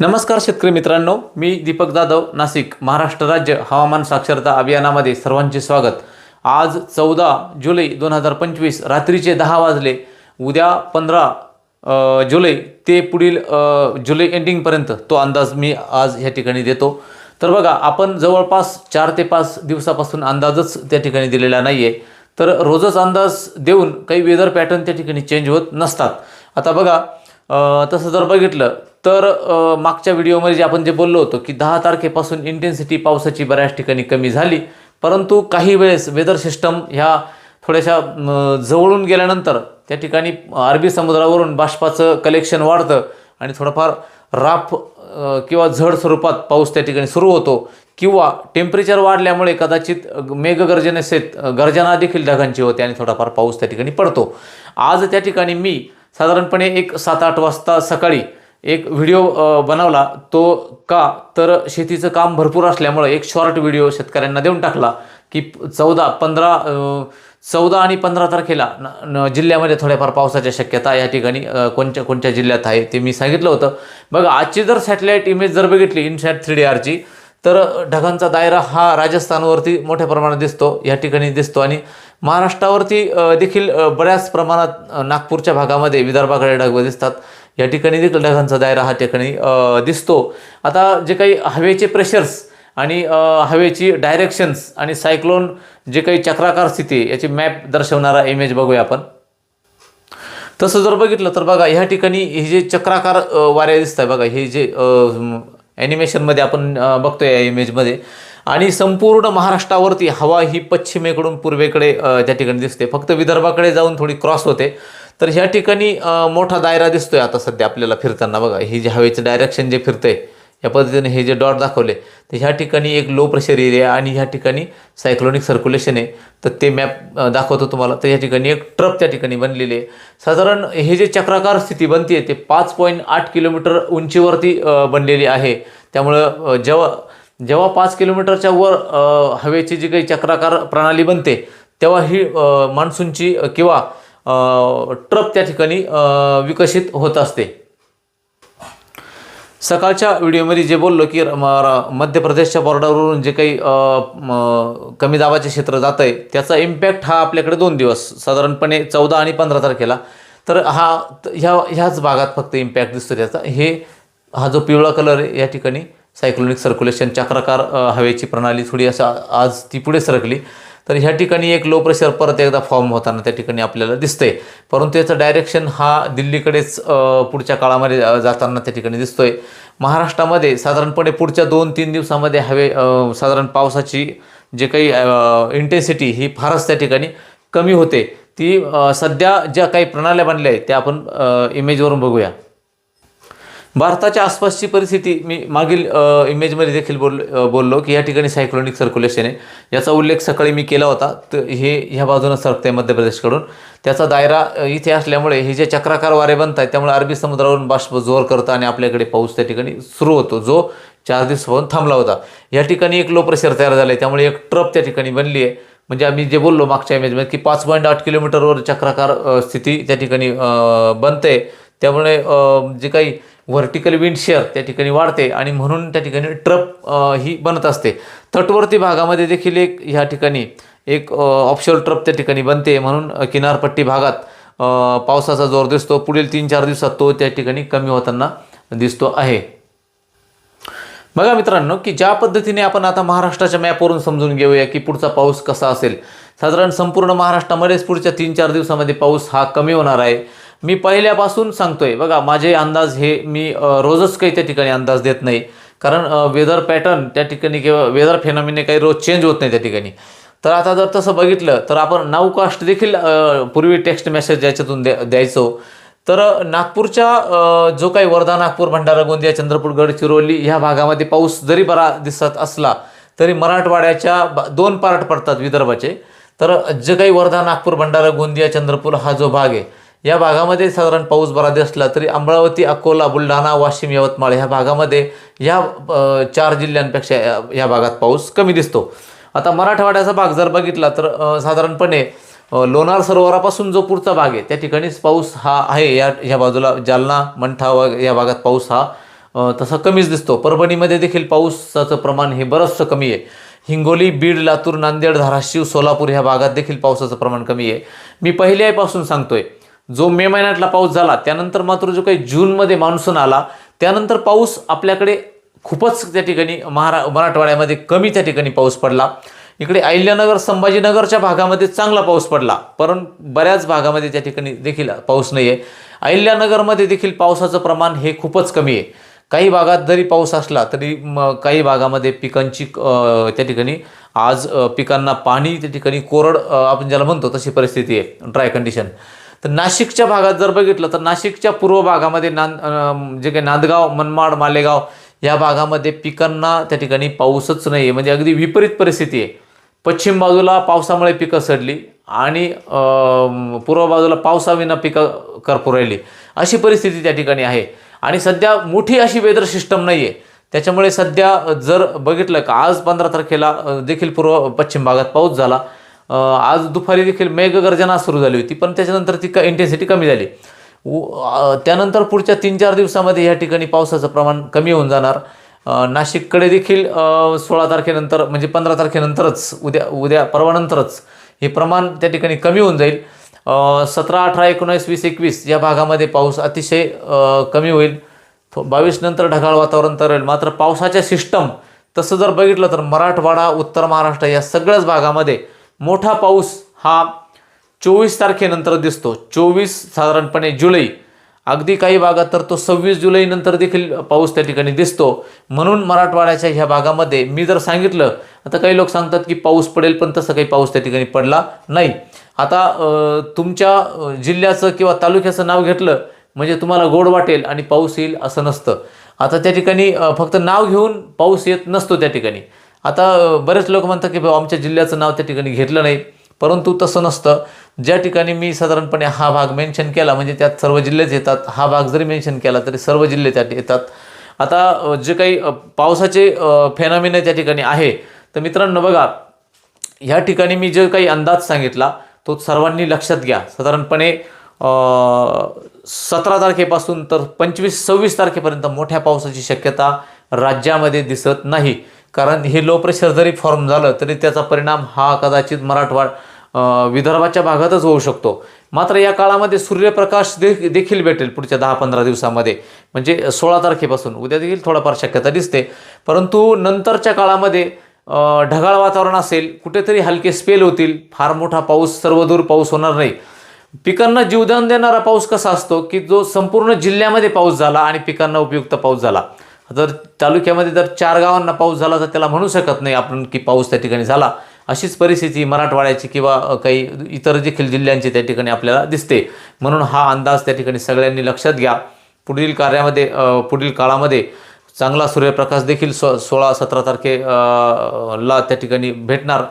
नमस्कार शेतकरी मित्रांनो मी दीपक जाधव नाशिक महाराष्ट्र राज्य हवामान साक्षरता अभियानामध्ये सर्वांचे स्वागत. आज चौदा जुलै दोन हजार पंचवीस रात्रीचे दहा वाजले. उद्या पंधरा जुलै ते पुढील जुलै एंडिंगपर्यंत तो अंदाज मी आज ह्या ठिकाणी देतो. तर बघा आपण जवळपास चार ते पाच दिवसापासून अंदाजच त्या ठिकाणी दिलेला नाही आहे तर रोजच अंदाज देऊन काही वेदर पॅटर्न त्या ठिकाणी चेंज होत नसतात. आता बघा तसं जर बघितलं तर मागच्या व्हिडिओमध्ये जे आपण जे बोललो होतो की दहा तारखेपासून इंटेन्सिटी पावसाची बऱ्याच ठिकाणी कमी झाली. परंतु काही वेळेस वेदर सिस्टम ह्या थोड्याशा जवळून गेल्यानंतर त्या ठिकाणी अरबी समुद्रावरून बाष्पाचं कलेक्शन वाढतं आणि थोडंफार राफ किंवा झड स्वरूपात पाऊस त्या ठिकाणी सुरू होतो. किंवा टेम्परेचर वाढल्यामुळे कदाचित मेघगर्जनेसेत गर्जना देखील ढगांची होते आणि थोडाफार पाऊस त्या ठिकाणी पडतो. आज त्या ठिकाणी मी साधारणपणे एक सात आठ वाजता सकाळी एक व्हिडिओ बनवला. तो का? तर शेतीचं काम भरपूर असल्यामुळे एक शॉर्ट व्हिडिओ शेतकऱ्यांना देऊन टाकला की चौदा पंधरा चौदा आणि पंधरा तारखेला जिल्ह्यामध्ये थोड्याफार पावसाच्या शक्यता या ठिकाणी कोणत्या कोणत्या जिल्ह्यात आहे ते मी सांगितलं होतं. बघा आजची जर सॅटेलाईट इमेज जर बघितली इनसॅट थ्री डी आरची तर ढगांचा दायरा हा राजस्थानवरती मोठ्या प्रमाणात दिसतो या ठिकाणी दिसतो. आणि महाराष्ट्रावरती देखील बऱ्याच प्रमाणात नागपूरच्या भागामध्ये विदर्भाकडे ढग दिसतात. या ठिकाणी देखील ढगांचा दायरा हा ठिकाणी दिसतो. आता जे काही हवेचे प्रेशर्स आणि हवेची डायरेक्शन्स आणि सायक्लोन जे काही चक्राकार स्थिती याची मॅप दर्शवणारा इमेज बघूया आपण. तसं जर बघितलं तर बघा ह्या ठिकाणी हे जे चक्राकार वाऱ्या दिसत आहे बघा हे जे ॲनिमेशनमध्ये आपण बघतो बघतोय या इमेजमध्ये आणि संपूर्ण महाराष्ट्रावरती हवा ही पश्चिमेकडून पूर्वेकडे त्या ठिकाणी दिसते. फक्त विदर्भाकडे जाऊन थोडी क्रॉस होते. तर ह्या ठिकाणी मोठा दायरा दिसतोय आता सध्या आपल्याला फिरताना. बघा ही जे हवेचं डायरेक्शन जे फिरतंय या पद्धतीने हे जे डॉट दाखवले तर ह्या ठिकाणी एक लो प्रेशर एरिया आणि ह्या ठिकाणी सायक्लोनिक सर्क्युलेशन आहे. तर ते मॅप दाखवतो तुम्हाला. तर ह्या ठिकाणी एक ट्रप त्या ठिकाणी बनलेली आहे. साधारण हे जे चक्राकार स्थिती बनते ते पाच पॉईंट आठ किलोमीटर उंचीवरती बनलेली आहे. त्यामुळं जेव्हा जेव्हा पाच किलोमीटरच्या वर हवेची जी काही चक्राकार प्रणाली बनते तेव्हा ही मान्सूनची किंवा ट्रप त्या ठिकाणी विकसित होत असते. सकाळच्या व्हिडिओमध्ये जे बोललो की म- र- मध्य प्रदेशच्या बॉर्डरवरून जे काही कमी दाबाचे क्षेत्र जात आहे त्याचा इम्पॅक्ट हा आपल्याकडे दोन दिवस साधारणपणे चौदा आणि पंधरा तारखेला. तर हा ह्या ह्याच भागात फक्त इम्पॅक्ट दिसतो त्याचा. हे हा जो पिवळा कलर आहे या ठिकाणी सायक्लोनिक सर्क्युलेशन चक्राकार हवेची प्रणाली थोडी असं आज ती पुढे सरकली. तर ह्या ठिकाणी एक लो प्रेशर परत एकदा फॉर्म होताना त्या ठिकाणी आपल्याला दिसतंय. परंतु याचं डायरेक्शन हा दिल्लीकडेच पुढच्या काळामध्ये जाताना त्या ठिकाणी दिसतोय. महाराष्ट्रामध्ये साधारणपणे पुढच्या दोन तीन दिवसामध्ये हवे साधारण पावसाची जे काही इंटेन्सिटी ही फारच त्या ठिकाणी कमी होते. ती सध्या ज्या काही प्रणाल्या बनल्या आहेत त्या आपण इमेजवरून बघूया. भारताच्या आसपासची परिस्थिती मी मागील इमेजमध्ये देखील बोल बोललो की या ठिकाणी सायक्लोनिक सर्क्युलेशन आहे. याचा उल्लेख सकाळी मी केला होता. तर हे ह्या बाजूनं सरकते मध्य प्रदेशकडून त्याचा दायरा इथे असल्यामुळे हे जे चक्राकार वारे बनत आहेत त्यामुळे अरबी समुद्रावरून बाष्प जोर करतं आणि आपल्याकडे पाऊस त्या ठिकाणी सुरू होतो जो चार दिवसापासून थांबला होता. या ठिकाणी एक लो प्रेशर तयार झालं आहे त्यामुळे एक ट्रप त्या ठिकाणी बनली आहे. म्हणजे आम्ही जे बोललो मागच्या इमेजमध्ये की पाच पॉईंट आठ किलोमीटरवर चक्राकार स्थिती त्या ठिकाणी बनते त्यामुळे जे काही व्हर्टिकल विंड शेअर त्या ठिकाणी वाढते आणि म्हणून त्या ठिकाणी ट्रप ही बनत असते. तटवर्ती भागामध्ये देखील एक ह्या ठिकाणी एक ऑप्शोर ट्रप त्या ठिकाणी बनते. म्हणून किनारपट्टी भागात पावसाचा जोर दिसतो. पुढील तीन चार दिवसात तो त्या ठिकाणी कमी होताना दिसतो आहे. बघा मित्रांनो की ज्या पद्धतीने आपण आता महाराष्ट्राच्या मॅपवरून समजून घेऊया की पुढचा पाऊस कसा असेल. साधारण संपूर्ण महाराष्ट्रामध्येच पुढच्या तीन चार दिवसामध्ये पाऊस हा कमी होणार आहे. मी पहिल्यापासून सांगतोय बघा माझे अंदाज हे मी रोजच काही त्या ठिकाणी अंदाज देत नाही. कारण वेदर पॅटर्न त्या ठिकाणी किंवा वेदर फेनॉमिने काही रोज चेंज होत नाही त्या ठिकाणी. तर आता जर तसं बघितलं तर आपण नाव कास्ट देखील पूर्वी टेक्स्ट मेसेज याच्यातून द्या द्यायचो. तर नागपूरच्या जो काही वर्धा नागपूर भंडारा गोंदिया चंद्रपूर गडचिरोली ह्या भागामध्ये पाऊस जरी बरा दिसत असला तरी मराठवाड्याच्या दोन पार्ट पडतात विदर्भाचे. तर जे काही वर्धा नागपूर भंडारा गोंदिया चंद्रपूर हा जो भाग आहे या भागामध्ये साधारण पाऊस बरा दिसला तरी अमरावती अकोला बुलढाणा वाशिम यवतमाळ ह्या भागामध्ये ह्या चार जिल्ह्यांपेक्षा या- भागात पाऊस कमी दिसतो. आता मराठवाड्याचा भाग जर बघितला तर साधारणपणे लोणार सरोवरापासून जो पुढचा भाग आहे त्या ठिकाणीच पाऊस हा आहे. या ह्या बाजूला जालना मंठा व या भागात पाऊस हा तसा कमीच दिसतो. परभणीमध्ये देखील पाऊसाचं प्रमाण हे बरंचसं कमी आहे. हिंगोली बीड लातूर नांदेड धाराशिव सोलापूर ह्या भागात देखील पावसाचं प्रमाण कमी आहे. मी पहिल्यापासून सांगतोय जो मे महिन्यातला पाऊस झाला त्यानंतर मात्र जो काही जूनमध्ये मान्सून आला त्यानंतर पाऊस आपल्याकडे खूपच त्या ठिकाणी महारा मराठवाड्यामध्ये कमी त्या ठिकाणी पाऊस पडला. इकडे अहिल्यानगर संभाजीनगरच्या भागामध्ये चांगला पाऊस पडला परंतु बऱ्याच भागामध्ये त्या ठिकाणी देखील पाऊस नाही आहे अहिल्यानगरमध्ये देखील पावसाचं प्रमाण हे खूपच कमी आहे. काही भागात जरी पाऊस असला तरी म काही भागामध्ये पिकांची त्या ठिकाणी आज पिकांना पाणी त्या ठिकाणी कोरड आपण ज्याला म्हणतो तशी परिस्थिती आहे ड्राय कंडिशन तर नाशिकच्या भागात जर बघितलं तर नाशिकच्या पूर्व भागामध्ये नांद जे काही नांदगाव मनमाड मालेगाव या भागामध्ये पिकांना त्या ठिकाणी पाऊसच नाही आहे म्हणजे अगदी विपरीत परिस्थिती आहे पश्चिम बाजूला पावसामुळे पिकं सडली आणि पूर्व बाजूला पावसाविना पिकं करपू राहिली. अशी परिस्थिती त्या ठिकाणी आहे. आणि सध्या मोठी अशी वेदर सिस्टम नाही आहे त्याच्यामुळे सध्या जर बघितलं का आज पंधरा तारखेला देखील पूर्व पश्चिम भागात पाऊस झाला. आज दुपारी देखील मेघगर्जना सुरू झाली होती पण त्याच्यानंतर ती का इंटेन्सिटी कमी झाली. त्यानंतर पुढच्या तीन चार दिवसामध्ये या ठिकाणी पावसाचं प्रमाण कमी होऊन जाणार. नाशिककडे देखील सोळा तारखेनंतर म्हणजे पंधरा तारखेनंतरच उद्या उद्या परवानंतरच हे प्रमाण त्या ठिकाणी कमी होऊन जाईल. सतरा अठरा एकोणावीस वीस एकवीस या भागामध्ये पाऊस अतिशय कमी होईल. बावीस नंतर ढगाळ वातावरण तर राहील मात्र पावसाच्या सिस्टम तसं जर बघितलं तर मराठवाडा उत्तर महाराष्ट्र या सगळ्याच भागामध्ये मोठा पाऊस हा चोवीस तारखेनंतर दिसतो. चोवीस साधारणपणे जुलै. अगदी काही भागात तर तो सव्वीस जुलैनंतर देखील पाऊस त्या ठिकाणी दिसतो. म्हणून मराठवाड्याच्या ह्या भागामध्ये मी जर सांगितलं आता काही लोक सांगतात की पाऊस पडेल पण तसं काही पाऊस त्या ठिकाणी पडला नाही. आता तुमच्या जिल्ह्याचं किंवा तालुक्याचं नाव घेतलं म्हणजे तुम्हाला गोड वाटेल आणि पाऊस येईल असं नसतं. आता त्या ठिकाणी फक्त नाव घेऊन पाऊस येत नसतो त्या ठिकाणी. आता बरेच लोक म्हणतात की भाऊ आमच्या जिल्ह्याचं नाव त्या ठिकाणी घेतलं नाही. परंतु तसं नसतं. ज्या ठिकाणी मी साधारणपणे हा भाग मेन्शन केला म्हणजे त्यात सर्व जिल्हेच येतात. हा भाग जरी मेन्शन केला तरी सर्व जिल्हे त्यात येतात. आता जे काही पावसाचे फेनॉमिना त्या ठिकाणी आहे तर मित्रांनो बघा ह्या ठिकाणी मी जे काही अंदाज सांगितला तो सर्वांनी लक्षात घ्या. साधारणपणे सतरा तारखेपासून तर पंचवीस सव्वीस तारखेपर्यंत मोठ्या पावसाची शक्यता राज्यामध्ये दिसत नाही. कारण हे लो प्रेशर जरी फॉर्म झालं तरी त्याचा परिणाम हा कदाचित मराठवाड विदर्भाच्या भागातच होऊ शकतो. मात्र या काळामध्ये सूर्यप्रकाश दे देखील भेटेल पुढच्या दहा पंधरा दिवसामध्ये. म्हणजे सोळा तारखेपासून. उद्या देखील थोडाफार शक्यता दिसते. परंतु नंतरच्या काळामध्ये ढगाळ वातावरण असेल कुठेतरी हलके स्पेल होतील. फार मोठा पाऊस सर्वदूर पाऊस होणार नाही. पिकांना जीवदान देणारा पाऊस कसा असतो की जो संपूर्ण जिल्ह्यामध्ये पाऊस झाला आणि पिकांना उपयुक्त पाऊस झाला? जर तालुक्यामध्ये जर चार गावांना पाऊस झाला तर त्याला म्हणू शकत नाही आपण की पाऊस त्या ठिकाणी झाला. अशीच परिस्थिती मराठवाड्याची किंवा काही इतर देखील जिल्ह्यांची त्या ठिकाणी आपल्याला दिसते. म्हणून हा अंदाज त्या ठिकाणी सगळ्यांनी लक्षात घ्या. पुढील कार्यामध्ये पुढील काळामध्ये चांगला सूर्यप्रकाश देखील सो सोळा सतरा तारखे ला त्या ठिकाणी भेटणार.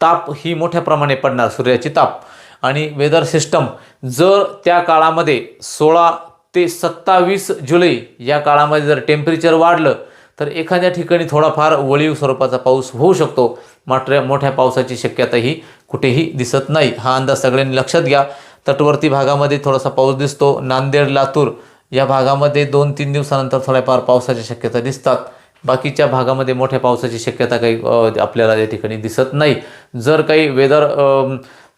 ताप ही मोठ्या प्रमाणे पडणार सूर्याची ताप. आणि वेदर सिस्टम जर त्या काळामध्ये सोळा ते सत्तावीस जुलै या काळामध्ये जर टेम्परेचर वाढलं तर एखाद्या ठिकाणी थोडाफार वळीव स्वरूपाचा पाऊस होऊ शकतो. मात्र मोठ्या पावसाची शक्यताही कुठेही दिसत नाही. हा अंदाज सगळ्यांनी लक्षात घ्या. तटवर्ती भागामध्ये थोडासा पाऊस दिसतो. नांदेड लातूर या भागामध्ये दोन तीन दिवसानंतर थोड्याफार पावसाच्या शक्यता दिसतात. बाकीच्या भागामध्ये मोठ्या पावसाची शक्यता काही आपल्याला या ठिकाणी दिसत नाही. जर काही वेदर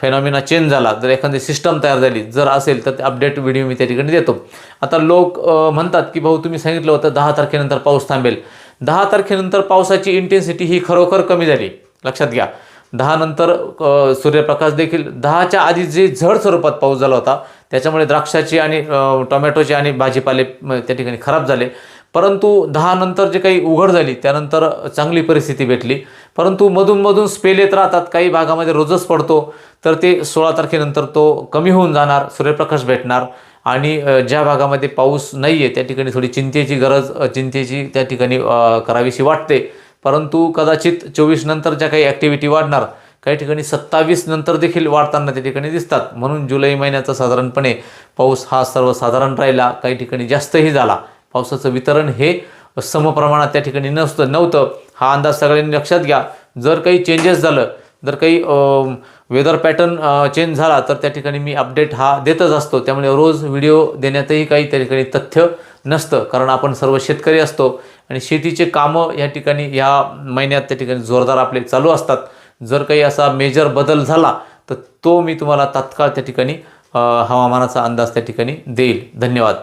फेनॉमिना चेंज झाला जर एखादी सिस्टम तयार झाली जर असेल तर अपडेट व्हिडिओ मी त्या ठिकाणी देतो. आता लोक म्हणतात की भाऊ तुम्ही सांगितलं होतं दहा तारखेनंतर पाऊस थांबेल. दहा तारखेनंतर पावसाची इंटेन्सिटी ही खरोखर कमी झाली. लक्षात घ्या. दहा नंतर सूर्यप्रकाश देखील दहाच्या आधी जे झड स्वरूपात पाऊस झाला होता त्याच्यामुळे द्राक्षाची आणि टोमॅटोचे आणि भाजीपाले त्या ठिकाणी खराब झाले. परंतु दहा नंतर जे काही उघड झाली त्यानंतर चांगली परिस्थिती भेटली. परंतु मधूनमधून स्पेल येत राहतात काही भागामध्ये रोजच पडतो. तर ते सोळा तारखेनंतर तो कमी होऊन जाणार सूर्यप्रकाश भेटणार. आणि ज्या भागामध्ये पाऊस नाही आहे त्या ठिकाणी थोडी चिंतेची गरज चिंतेची त्या ठिकाणी करावीशी वाटते. परंतु कदाचित चोवीस नंतर ज्या काही ॲक्टिव्हिटी वाढणार काही ठिकाणी सत्तावीस नंतर देखील वाढताना त्या ठिकाणी दिसतात. म्हणून जुलै महिन्याचा साधारणपणे पाऊस हा सर्वसाधारण राहिला काही ठिकाणी जास्तही झाला. पावसाचं वितरण हे समप्रमाणात त्या ठिकाणी नसतं नव्हतं. हा अंदाज सगळ्यांनी लक्षात घ्या. जर काही चेंजेस झालं जर काही वेदर पॅटर्न चेंज झाला तर त्या ठिकाणी मी अपडेट हा देतच असतो. त्यामुळे रोज व्हिडिओ देण्यातही काही त्या ठिकाणी तथ्य नसतं कारण आपण सर्व शेतकरी असतो आणि शेतीचे कामं या ठिकाणी या महिन्यात त्या ठिकाणी जोरदार आपले चालू असतात. जर काही असा मेजर बदल झाला तर तो मी तुम्हाला तात्काळ त्या ठिकाणी हवामानाचा अंदाज त्या ठिकाणी देईल. धन्यवाद.